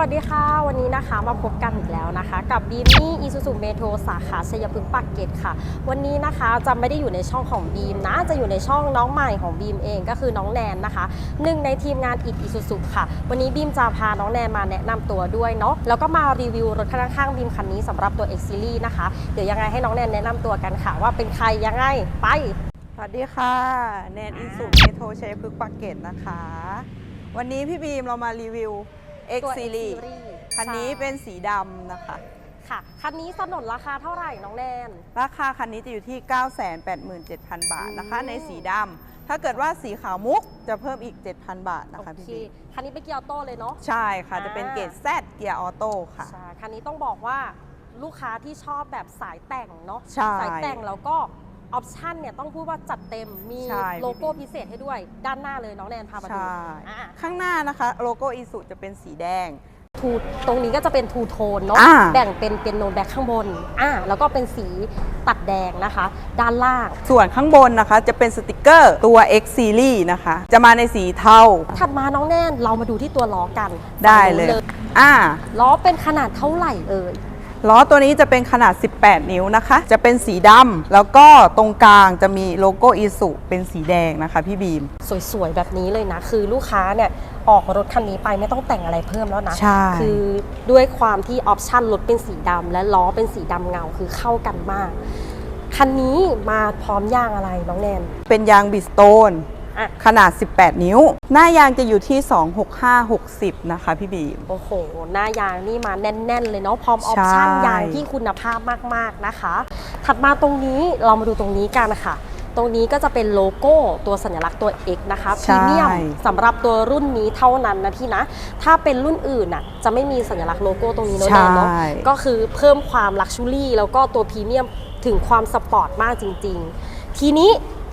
วัสดีค่ะ วันนี้นะคะมาพบกันอีกแล้วนะคะ กับบีมี่อีซูซูเมโทรสาขาชัยพฤกษ์ปากเกร็ดค่ะ วันนี้นะคะจะไม่ได้อยู่ในช่องของบีมนะ จะอยู่ในช่องน้องใหม่ของบีมเองก็คือน้องแนนนะคะหนึ่งในทีมงานอิดอีซูซูค่ะ วันนี้บีมจะพาน้องแนนมาแนะนำตัวด้วยเนาะแล้วก็มารีวิวรถข้างๆบีมคันนี้สำหรับตัว X Series นะคะ เดี๋ยวยังไงให้น้องแนนแนะนำตัวกันค่ะ ว่าเป็นใครยังไงไปสวัสดีค่ะ แนนอิสุเมโทรชัยพฤกษ์ปากเกร็ดนะคะ วันนี้พี่บีมเรามารีวิว X ตัว X Series Series คันนี้ใช่เป็นสีดำนะคะ ค่ะ คันนี้สนนราคาเท่าไหร่น้องแนน ราคาคันนี้จะอยู่ที่ 987,000 บาทนะคะ อืม ในสีดำถ้าเกิดว่าสีขาวมุกจะเพิ่มอีก 7,000 บาทนะโอคะพี่เคบีมคันนี้เป็นเกียร์ออโต้เลยเนาะ ใช่ค่ะ จะเป็นอ่า เกรด Z เกียร์ออโต้ค่ะ ใช่คันนี้ต้องบอกว่าลูกค้าที่ชอบแบบสายแต่งเนาะใช่ สายแต่งแล้วก็ ออปชันเนี่ยต้องพูดว่าจัดเต็มมีใช่ โลโก้พิเศษให้ด้วย ด้านหน้าเลยน้องแนนพามาใช่ดูอ่าข้างหน้านะคะ โลโก้อิสุจะเป็นสีแดง ทูตรงนี้ก็จะเป็นทูโทนเนาะอ่า แบ่งเป็นเป็นโนแบ็คข้างบนอ่าแล้วก็เป็นสีตัดแดงนะคะ ด้านล่าง ส่วนข้างบนนะคะจะเป็นสติกเกอร์ตัว X Series นะคะ จะมาในสีเทา ถัดมาน้องแนนเรามาดูที่ตัวล้อกันได้เลยฝั่งนู้นอ่า ล้อเป็นขนาดเท่าไหร่เอ่ย ล้อตัวนี้จะเป็นขนาด 18 นิ้วนะคะ จะเป็นสีดำแล้วก็ตรงกลางจะมีโลโก้อีสุเป็นสีแดงนะคะพี่บีม สวยๆ แบบนี้เลยนะ คือลูกค้าเนี่ยออกรถคันนี้ไปไม่ต้องแต่งอะไรเพิ่มแล้วนะใช่คือด้วยความที่ออปชันรถเป็นสีดำและล้อเป็นสีดำเงาคือเข้ากันมาก คันนี้มาพร้อมยางอะไรน้องแนน เป็นยางบิสโตน อะ ขนาด 18 นิ้ว หน้ายางจะอยู่ที่ 26560 นะคะพี่บีม โอ้โห หน้ายางนี่มาแน่น ๆ เลยเนาะพร้อมออปชันใช่ ยางที่คุณภาพมากๆนะคะ ถัดมาตรงนี้เรามาดูตรงนี้กันค่ะ ตรงนี้ก็จะเป็นโลโก้ตัวสัญลักษณ์ตัว X นะคะพรีเมียมสำหรับตัวรุ่นนี้เท่านั้นนะพี่นะ ถ้าเป็นรุ่นอื่นน่ะจะไม่มีสัญลักษณ์โลโก้ตรงนี้เนอะใช่แนนเนาะก็คือเพิ่มความลักชูรี่แล้วก็ตัวพรีเมียมถึงความสปอร์ตมากจริง ๆ ทีนี้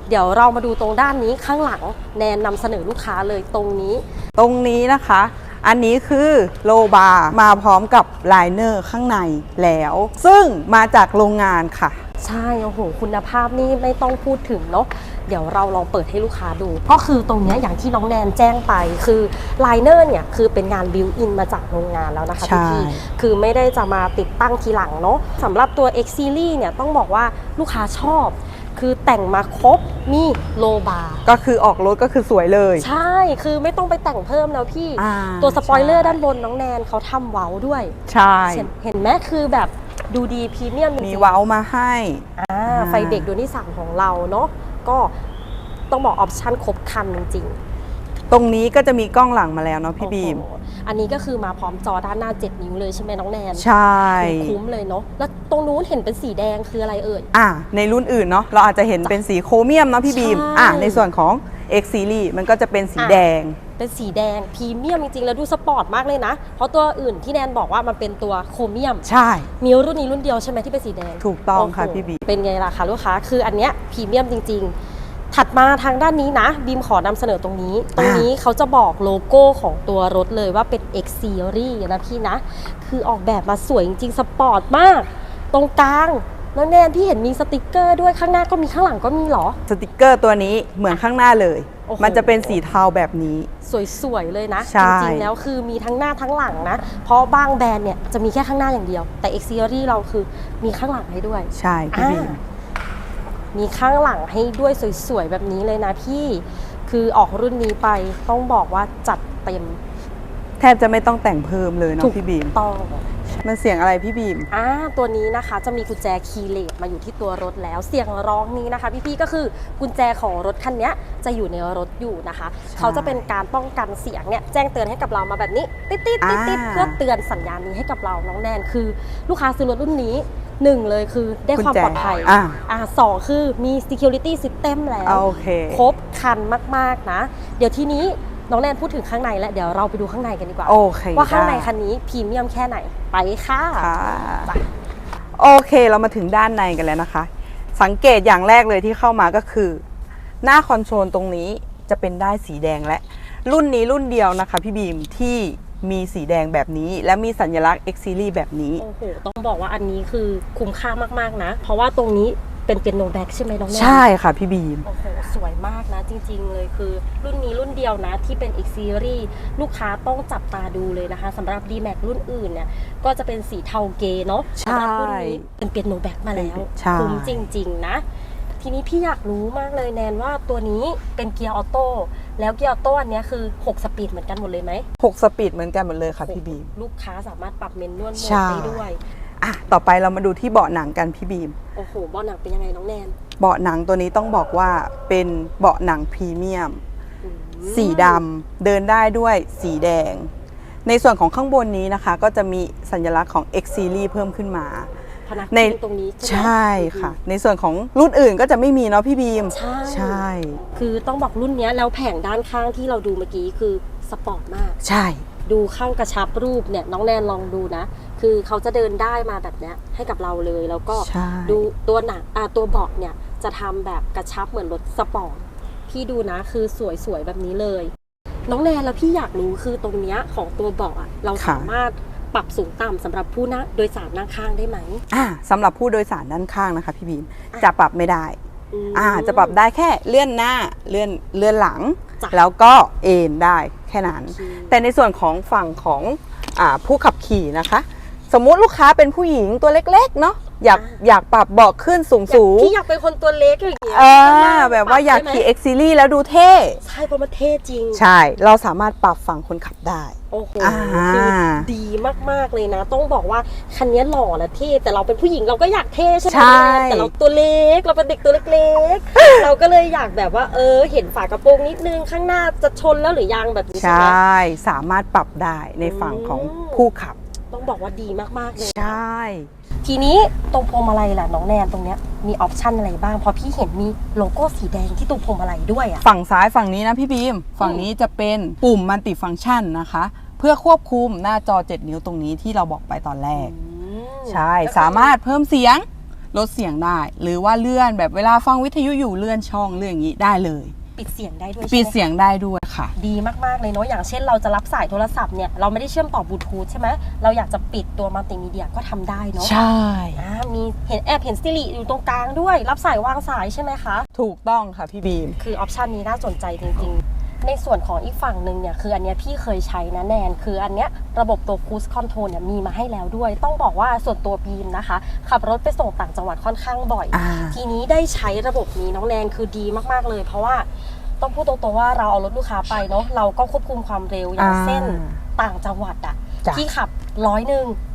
เดี๋ยวเรามาดูตรงด้านนี้ข้างหลังแนนนำเสนอลูกค้าเลยตรงนี้ ตรงนี้นะคะ อันนี้คือโลบาร์มาพร้อมกับไลเนอร์ข้างในแล้ว ซึ่งมาจากโรงงานค่ะ ใช่โอ้โหคุณภาพนี่ไม่ต้องพูดถึงเนาะเดี๋ยวเราลองเปิดให้ลูกค้าดู ก็คือตรงเนี้ยอย่างที่น้องแนนแจ้งไป คือไลเนอร์เนี่ยคือเป็นงานบิวอินมาจากโรงงานแล้วนะคะใช่พี่ๆคือไม่ได้จะมาติดตั้งทีหลังเนาะสำหรับตัว X Series เนี่ยต้องบอกว่าลูกค้าชอบ คือแต่งมาครบมีโลบาร์ก็คือออกรถก็คือสวยเลย ใช่คือไม่ต้องไปแต่งเพิ่มแล้วพี่ อ่าตัวสปอยเลอร์ใช่ ด้านบนน้องแนนเขาทำเว้าด้วย ใช่ เห็นเห็นไหมคือแบบดูดีพรีเมียมจริงๆ มีเว้ามาให้ อ่าอ่า ไฟเบรกดวงที่สามของเราเนาะก็ต้องบอกออปชั่นครบครันจริงตรงนี้ก็จะมีกล้องหลังมาแล้วเนาะๆพี่บีม โอ้โห อันนี้ก็คือมาพร้อมจอด้านหน้า 7 นิ้วเลยใช่ไหมน้องแนนใช่คุ้มเลยเนาะแล้วตรงนู้นเห็นเป็นสีแดงคืออะไรเอ่ยอะในรุ่นอื่นเนาะเราอาจจะเห็นเป็นสีโครเมียมเนาะพี่บีมใช่อะในส่วนของ X Series มันก็จะเป็นสีอะแดงเป็นสีแดงพรีเมียมจริงๆ แล้วดูสปอร์ตมากเลยนะ เพราะตัวอื่นที่แนนบอกว่ามันเป็นตัวโครเมียม ใช่ มีรุ่นนี้รุ่นเดียวใช่ไหมที่เป็นสีแดง ถูกต้องโโหค่ะพี่บี เป็นไงล่ะคะลูกค้า คืออันเนี้ยพรีเมียมจริง ๆ ถัดมาทางด้านนี้นะบีมขอนำเสนอตรงนี้ ตรงนี้เขาจะบอกโลโก้ของตัวรถเลยว่าเป็น X Series นะพี่นะ คือออกแบบมาสวยจริงๆ สปอร์ตมาก ตรงกลางแล้วแนนพี่เห็นมีสติกเกอร์ด้วยข้างหน้าก็มีข้างหลังก็มีเหรอ สติกเกอร์ตัวนี้เหมือนข้างหน้าเลย โอ้โห มันจะเป็นสีเทาแบบนี้ สวยๆเลยนะ ใช่ จริงๆแล้วคือมีทั้งหน้าทั้งหลังนะ เพราะบางแบรนด์เนี่ยจะมีแค่ข้างหน้าอย่างเดียว แต่ X Series เราคือมีข้างหลังให้ด้วย ใช่พี่บีมอ่า มีข้างหลังให้ด้วยสวยๆ แบบนี้เลยนะพี่ คือออกรุ่นนี้ไปต้องบอกว่าจัดเต็ม แทบจะไม่ต้องแต่งเพิ่มเลยเนาะถูกพี่บีม ต้อง มันเสียงอะไรพี่บีม อ่า ตัวนี้นะคะจะมีกุญแจคีย์เลสมาอยู่ที่ตัวรถแล้ว เสียงร้องนี้นะคะ พี่ๆ ก็คือกุญแจของรถคันนี้จะอยู่ในรถอยู่นะคะ เขาจะเป็นการป้องกันเสียงเนี่ยแจ้งเตือนให้กับเรามาแบบนี้ ติดๆติดอ่าติดเพื่อเตือนสัญญาณนี้ให้กับเรา น้องแนนคือ ลูกค้าซื้อรถรุ่นนี้ หนึ่งเลยคือได้ความกุญแจปลอดภัยอ่าอ่าสองคือมี security system แล้วโอเคครบครันมากๆนะ เดี๋ยวทีนี้น้องแนนพูดถึงข้างในแล้วเดี๋ยวเราไปดูข้างในกันดีกว่า โอเค ว่าข้างในได้คันนี้พรีเมียมแค่ไหนไปค่ะค่ะไปโอเคเรามาถึงด้านในกันแล้วนะคะ สังเกตอย่างแรกเลยที่เข้ามาก็คือ หน้าคอนโซลตรงนี้จะเป็นได้ายสีแดงและรุ่นนี้รุ่นเดียวนะคะ พี่บีมที่ มีสีแดงแบบนี้ และมีสัญลักษณ์ X Series แบบนี้ โอ้โห ต้องบอกว่าอันนี้คือคุ้มค่ามาก ๆ นะ เพราะว่าตรงนี้เป็นเปียโนแบ็กใช่ไหมน้องแนนใช่ค่ะพี่บีม โอ้โห สวยมากนะ จริง ๆ เลยคือ รุ่นนี้รุ่นเดียวนะที่เป็น X Series ลูกค้าต้องจับตาดูเลยนะคะสำหรับ D Max รุ่นอื่นเนี่ย ก็จะเป็นสีเทาเกเนาะใช่สำหรับรุ่นนี้เป็นเปียโนแบ็กมาแล้วใช่ คุ้มจริง ๆ นะ ทีนี้พี่อยากรู้มากเลยแนนว่าตัวนี้เป็นเกียร์ออโต้ แล้วเกียร์ออโต้อันเนี้ยคือ 6 สปีดเหมือนกันหมดเลยไหมหกสปีดเหมือนกันหมดเลยค่ะพี่บีม ลูกค้าสามารถปรับเมนนวลโหมใช่ ดได้ด้วย อะต่อไปเรามาดูที่เบาะหนังกันพี่บีม โอ้โหเบาะหนังเป็นยังไงน้องแนนเบาะหนังตัวนี้ต้องบอกว่าเป็นเบาะหนังพรีเมียม อืมสีดำเดินได้ด้วยสีแดง ในส่วนของข้างบนนี้นะคะ ก็จะมีสัญลักษณ์ของ X Series เพิ่มขึ้นมา พนักในพิงตรงนี้ใช่ไหมใช่ค่ะ ในส่วนของรุ่นอื่นก็จะไม่มีเนาะพี่บีมใช่ใช่ คือต้องบอกรุ่นเนี้ยแล้วแผงด้านข้างที่เราดูเมื่อกี้คือสปอร์ตมาก ใช่ ดูเข้ากระชับรูปเนี่ยน้องแนนลองดูนะ คือเขาจะเดินได้มาแบบเนี้ยให้กับเราเลยแล้วก็ใช่ดูตัวหนังอ่าตัวเบาะเนี่ยจะทำแบบกระชับเหมือนรถสปอร์ตพี่ดูนะคือสวยๆแบบนี้เลย น้องแนนแล้วพี่อยากรู้คือตรงเนี้ยของตัวเบาะอะเราสามารถ ปรับสูงต่ำสำหรับผู้นั่งโดยสารนั่งข้างได้ไหมอ่าสำหรับผู้โดยสารด้านข้างนะคะ พี่บีมอะจะปรับไม่ได้ม อ่าจะปรับได้แค่เลื่อนหน้าเลื่อนเลื่อนหลัง จ้ะ แล้วก็เอนได้แค่นั้นโอเคแต่ในส่วนของฝั่งของอาผู้ขับขี่นะคะ สมมุติลูกค้าเป็นผู้หญิงตัวเล็กๆเนาะ อยากอยากปรับเบาะขึ้นสูงสูงพี่อยากเป็นคนตัวเล็กอย่างเงี้ยอ่าข้งหน้แบบว่าอยากปรับขี่ได้ไหม X Series แล้วดูเท่ ใช่เพราะมันเท่จริง ใช่ เราสามารถปรับฝั่งคนขับได้ โอ้โหอ่าคือดีมาก ๆ เลยนะ ต้องบอกว่า คันนี้หล่อและเท่ แต่เราเป็นผู้หญิงเราก็อยากเท่ใช่ไหมใช่แต่เราตัวเล็กเราเป็นเด็กตัวเล็กๆ เราก็เลยอยากแบบว่า เออ เห็นฝากระโปรงนิดนึงข้างหน้าจะชนแล้วหรือยังแบบนี้ใชใช่ไหม่สามารถปรับได้ในฝั่งของอืมผู้ขับ ต้องบอกว่าดีมากๆเลยใช่ ทีนี้ตรงพวงมาลัยล่ะน้องแนนตรงเนี้ยมีออปชั่นอะไรบ้างเพราะพี่เห็นมีโลโก้สีแดงที่ตรงพวงมาลัยด้วยอะ ฝั่งซ้ายฝั่งนี้นะพี่บีม ฝั่งนี้จะเป็นปุ่มมัลติฟัง c t ชันนะคะ เพื่อควบคุมหน้าจอ 7 นิ้วตรงนี้ที่เราบอกไปตอนแรกอืมใช่ สามารถเพิ่มเสียง ลดเสียงได้ หรือว่าเลื่อนแบบเวลาฟังวิทยุอยู่เลื่อนช่องเลื่อนอย่างนี้ได้เลย ปิดเสียงได้ด้วยปิดใช่ไหมเสียงได้ด้วยค่ะ ดีมากๆเลยเนาะอย่างเช่นเราจะรับสายโทรศัพท์เนี่ยเราไม่ได้เชื่อมต่อบลูทูธใช่ไหมเราอยากจะปิดตัวมัลติมีเดียก็ทำได้เนาะใช่ อ่ามีเห็นแอบเห็นสติริอยู่ตรงกลางด้วย รับสายวางสายใช่ไหมคะ ถูกต้องค่ะพี่บีม คือออปชันนี้น่าสนใจจริงๆ ในส่วนของอีกฝั่งหนึ่งเนี่ยคืออันเนี้ยพี่เคยใช้นะแนน คืออันเนี้ยระบบตัวคูสคอนโทรลเนี่ยมีมาให้แล้วด้วย ต้องบอกว่าส่วนตัวบีมนะคะ ขับรถไปส่งต่างจังหวัดค่อนข้างบ่อย อ่า ทีนี้ได้ใช้ระบบนี้น้องแนนคือดีมากๆเลย เพราะว่าต้องพูดตรงๆว่าเราเอารถลูกค้าไปเนาะเราก็ควบคุมความเร็วอย่างอ่าเส้น ต่างจังหวัดอะจ้ะที่ขับร้อยหนึ่งอืม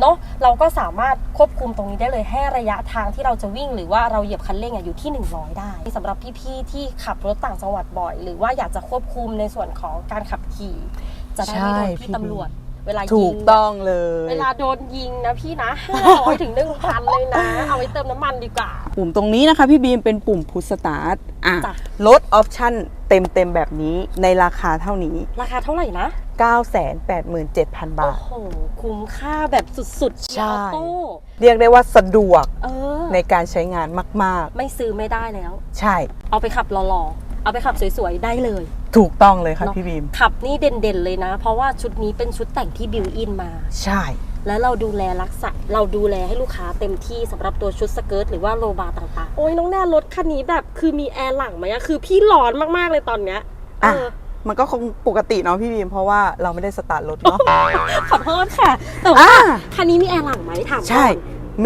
เนาะเราก็สามารถควบคุมตรงนี้ได้เลยให้ระยะทางที่เราจะวิ่ง หรือว่าเราเหยียบคันเร่งอะอยู่ที่ 100 ได้สำหรับพี่ๆที่ขับรถต่างจังหวัดบ่อย หรือว่าอยากจะควบคุมในส่วนของการขับขี่ จะได้ไม่โดนใช่พี่พี่ตำรวจเวลาถูยิกงต้องเลย เวลาโดนยิงนะพี่นะ500ถึง1,000เลยนะ เอาไว้เติมน้ำมันดีกว่า ปุ่มตรงนี้นะคะพี่บีมเป็นปุ่มพุชสตาร์ทอะจ้ะลดออปชั่นเต็มๆแบบนี้ในราคาเท่านี้ ราคาเท่าไหร่นะ 987,000 บาโอ้ทโห คุ้มค่าแบบสุดๆใช่ ออโต้เรียกได้ว่าสะดวกเออ ในการใช้งานมาก ไม่ซื้อไม่ได้แล้ว ๆ ใช่ เอาไปขับหล่อๆ เอาไปขับสวยๆ ได้เลย ถูกต้องเลยค่ะเนอะ พี่บีม ขับนี่เด่นๆเลยนะ เพราะว่าชุดนี้เป็นชุดแต่งที่บิวอินมา ใช่ แล้วเราดูแลรักษา เราดูแลให้ลูกค้าเต็มที่สำหรับตัวชุดสเกิร์ตหรือว่าโลบาร์ต่างๆ โอ้ยน้องแน่รถคันนี้แบบคือมีแอร์หลังไหมอะคือพี่ร้อนมากๆเลยตอนเนี้ยอะเออ มันก็คงปกติเนาะพี่บีมเพราะว่าเราไม่ได้สตาร์ทรถเนาะขอโทษค่ะแต่ว่าอะคันนี้มีแอร์หลังไหมถามก่อนใช่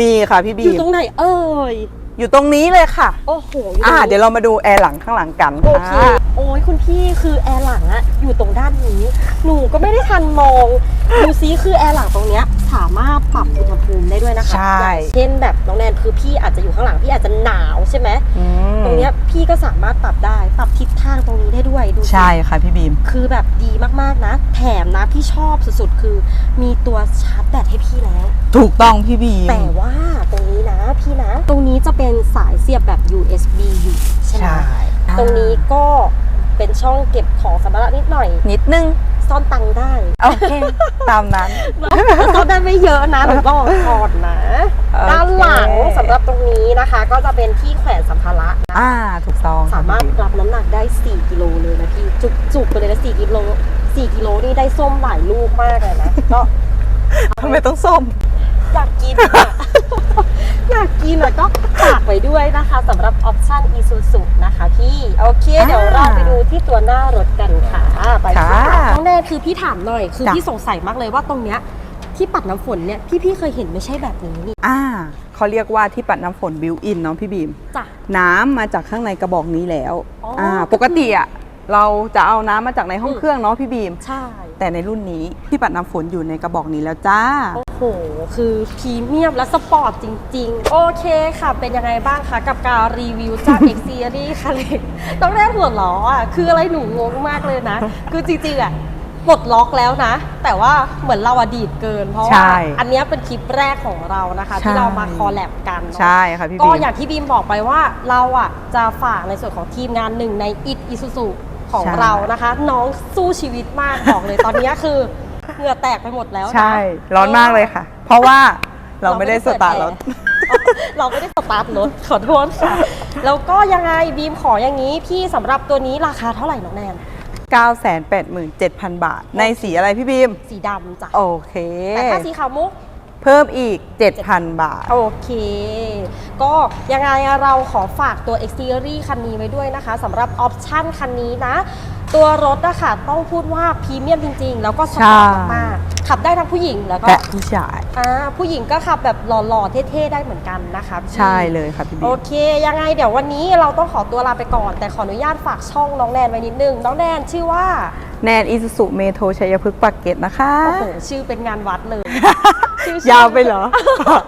มีค่ะพี่บีอยู่ม ตรงไหนเอ่ย อยู่ตรงนี้เลยค่ะ โอ้โหอยู่ตรงอ่านี้เดี๋ยวเรามาดูแอร์หลังข้างหลังกันโอเคอ่าโอ้ยคุณพี่คือแอร์หลังอะอยู่ตรงด้านนี้ หนูก็ไม่ได้ทันมอง ดูซิคือแอร์หลังตรงเนี้ยสามารถปรับอุณหภูมิได้ด้วยนะคะใช่อย่างเช่นแบบน้องแนนคือพี่อาจจะอยู่ข้างหลังพี่อาจจะหนาวใช่ไหมอืมตรงเนี้ยพี่ก็สามารถปรับได้ปรับทิศทางตรงนี้ได้ด้วยดูสิ ใช่ค่ะพี่บีม คือแบบดีมากๆนะ แถมนะพี่ชอบสุดๆ คือมีตัวชาร์จแบตให้พี่แล้ว ถูกต้องพี่บีม แต่ว่าตรงนี้นะ พี่นะ ตรงนี้จะเป็นสายเสียบแบบ USB อยู่ใช่ไหมใช่ตรงนี้ก็เป็นช่องเก็บของสัมภาระนิดหน่อย นิดนึงซ่อนตังค์ได้ โอเค ตามนั้นแต่ซ่อนได้ไม่เยอะนะหนูต้องถอดนะโอเคด้านหลังสำหรับตรงนี้นะคะ ก็จะเป็นที่แขวนสัมภาระนะอ่าถูกต้องค่ะสามารถพี่บีรับน้ำหนักได้ 4 กิโลเลยนะพี่ จุกๆไปเลยนะ4กิโล4กิโลนี่ได้ส้มหลายลูกมากเลยนะก็ทำไมต้องส้มอยากกิน อะอยากกินอะก็ฝากไว้ด้วยนะคะสำหรับออปชั่น Isuzu นะคะพี่โอเค เดี๋ยวเราไปดูที่ตัวหน้ารถกันค่ะไปค่ะค่ะน้องแนนคือพี่ถามหน่อยคือจ้ะพี่สงสัยมากเลยว่าตรงเนี้ยที่ปัดน้ำฝนเนี่ยพี่ๆเคยเห็นไม่ใช่แบบนี้นี่อ่าเขาเรียกว่าที่ปัดน้ำฝนบิวอินเนาะพี่บีมจ้ะน้ำมาจากข้างในกระบอกนี้แล้วอ๋ออ่อ่าปกติอะเราจะเอาน้ำมาจากในห้องอืมเครื่องเนาะพี่บีม ใช่ แต่ในรุ่นนี้ที่ปัดน้ำฝนอยู่ในกระบอกนี้แล้วจ้า โอ้ โห คือพรีเมียมและสปอร์ตจริง ๆ โอเคค่ะ เป็นยังไงบ้างคะกับการรีวิวจาก X Series ค่ะเล็กต้องแรกหัวล้ออะ คืออะไรหนูงงมากเลยนะ คือจริงๆอะปลดล็อกแล้วนะ แต่ว่าเหมือนเราอะดีดเกิน เพราะใช่ว่าอันเนี้ยเป็นคลิปแรกของเรานะคะที่ใช่เรามาคอลแลบกันเนอะ ใช่ค่ะพี่ก็บีมอย่างที่บีมบอกไปว่าเราอะจะฝากในส่วนของทีมงานหนึ่งในอิ i อิซูซุของใช่เรานะคะ น้องสู้ชีวิตมาก บอกเลยตอนเนี้ยคือ เหงื่อแตกไปหมดแล้วนะใช่ ร้อนมากเลยค่ะ เพราะว่าเราไม่ได้สตาร์ทรถ เราไม่ได้สตาร์ทรถขอโทษค่ะแล้วก็ยังไงบีมขออย่างนี้พี่สำหรับตัวนี้ราคาเท่าไหร่น้องแนน987,000 บาท ในสีอะไรพี่บีม สีดำจ้ะโอเค แต่ถ้าสีขาวมุก เพิ่มอีก 7,000 บาท โอเค ก็ยังไงเราขอฝากตัว X Series คันนี้ไว้ด้วยนะคะสำหรับออปชั่นคันนี้นะ ตัวรถอะค่ะต้องพูดว่าพรีเมียมจริง ๆ แล้วก็สปอร์ตใช่มากๆขับได้ทั้งผู้หญิงแล้วก็และผู้ชาย อ่าผู้หญิงก็ขับแบบหล่อๆเท่ๆได้เหมือนกันนะคะพี่ใช่เลยค่ะพี่บีโอมเค ยังไงเดี๋ยววันนี้เราต้องขอตัวลาไปก่อน แต่ขออนุญาตฝากช่องน้องแนนไว้นิดนึงน้องแนนชื่อว่าแนนอิสุสุเมโทชัยพฤกษ์ปากเกร็ดนะคะ โอ้โหชื่อเป็นงานวัดเลย ชื่อยาวไปเหรอ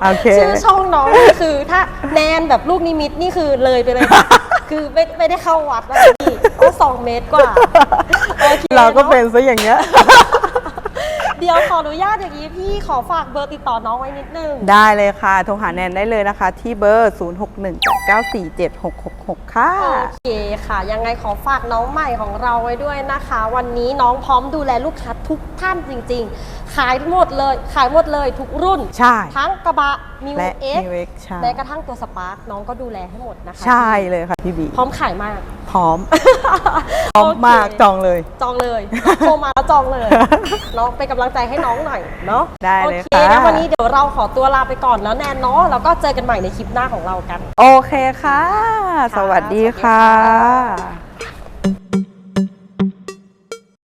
โอเค ชื่อช่องน้องนี่คือถ้าแนนแบบลูกนิมิตนี่คือเลยไปเลยค่ะคือไม่ไม่ได้เข้าวัดแล้วพี่ ก็สองเมตรกว่าโอเคเราก็อะเป็นซะอย่างเงี้ย เดี๋ยวขออนุญาตอย่างนี้พี่ขอฝากเบอร์ติดต่อน้องไว้นิดนึง ได้เลยค่ะ โทรหาแนนได้เลยนะคะ ที่เบอร์ 0618947666 ค่ะ โอเคค่ะ ยังไงขอฝากน้องใหม่ของเราไว้ด้วยนะคะ วันนี้น้องพร้อมดูแลลูกค้าทุกท่านจริง ๆ ขายหมดเลย ขายหมดเลยทุกรุ่น ใช่ ทั้งกระบะ มิวและ เอ็ก New X ใช่แม้กระทั่งตัวสปาร์คน้องก็ดูแลให้หมดนะคะ ใช่เลยค่ะพี่บีพร้อมขายมาก พร้อม พร้อมมากโเคจองเลย จองเลยโทรมาแล้วจองเลยน้องเป็นกำลังใจให้น้องหน่อยเนาะได้เลยโอเคค่ะ งั้นวันนี้เดี๋ยวเราขอตัวลาไปก่อนแล้วแนนเนาะแล้วก็เจอกันใหม่ในคลิปหน้าของเรากัน โอเคค่ะ สวัสดีสวัสดีค่ค่ะะ